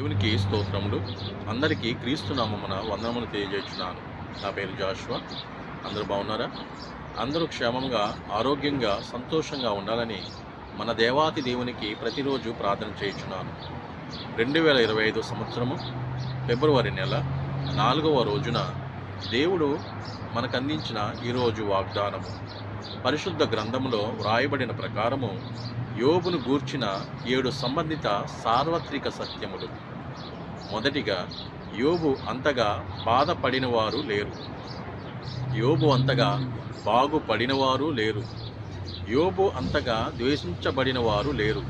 దేవునికి స్తోత్రములు. అందరికీ క్రీస్తునామమున వందనములు తెలియజేస్తున్నాను. నా పేరు జాషువా. అందరూ బాగున్నారా? అందరూ క్షేమంగా ఆరోగ్యంగా సంతోషంగా ఉండాలని మన దేవాతి దేవునికి ప్రతిరోజు ప్రార్థన చేయుచున్నాను. రెండు వేల ఇరవై ఐదు సంవత్సరము ఫిబ్రవరి నెల నాలుగవ రోజున దేవుడు మనకు అందించిన ఈరోజు వాగ్దానము. పరిశుద్ధ గ్రంథములో వ్రాయబడిన ప్రకారము యోగును గూర్చిన ఏడు సంబంధిత సార్వత్రిక సత్యములు. మొదటిగా యోబు అంతగా బాధపడినవారు లేరు. యోబు అంతగా బాగుపడినవారు లేరు. యోబు అంతగా ద్వేషించబడినవారు లేరు.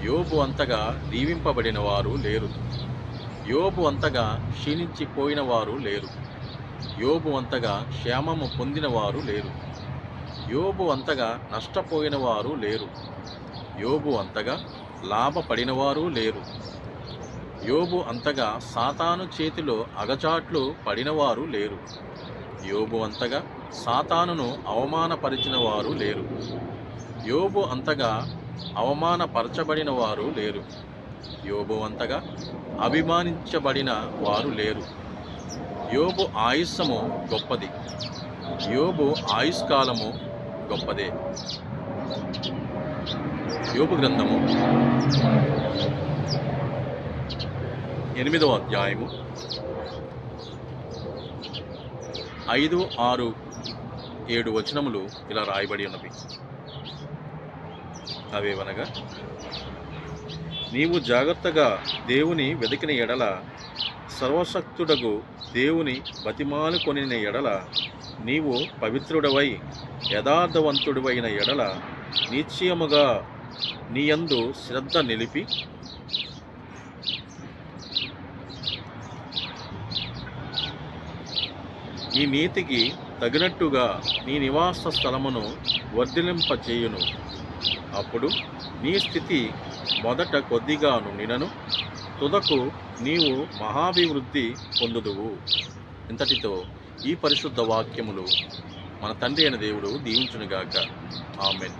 యోబు అంతగా దీవింపబడినవారు లేరు. యోబు అంతగా క్షీణించిపోయినవారు లేరు. యోబు అంతగా క్షేమము పొందినవారు లేరు. యోబు అంతగా నష్టపోయినవారు లేరు. యోబు అంతగా లాభపడినవారు లేరు. యోబు అంతగా సాతాను చేతిలో అగచాట్లు పడినవారు లేరు. యోబు అంతగా సాతానును అవమానపరిచిన వారు లేరు. యోబు అంతగా అవమానపరచబడిన వారు లేరు. యోబు అంతగా అభిమానించబడిన వారు లేరు. యోబు ఆయుస్సము గొప్పది. యోబు ఆయుష్కాలము గొప్పదే. యోబు గ్రంథము ఎనిమిదవ అధ్యాయము. ఐదు ఆరు ఏడు వచనములు ఇలా రాయబడి ఉన్నవి. అవేవనగా? నీవు జాగ్రత్తగా దేవుని వెతికిన ఎడల సర్వశక్తుడకు దేవుని బతిమాలు కొనిన ఎడల నీవు పవిత్రుడవై యథార్థవంతుడివైన ఎడల నిశ్చయముగా నీయందు శ్రద్ధ నిలిపి నీ నీతికి తగినట్టుగా నీ నివాస స్థలమును వర్ధిలింపచేయును అప్పుడు నీ స్థితి మొదట కొద్దిగా నుండినను తుదకు నీవు మహాభివృద్ధి పొందుదువు. ఇంతటితో ఈ పరిశుద్ధ వాక్యములు మన తండ్రి అయిన దేవుడు దీవించునుగాక. ఆమెన్.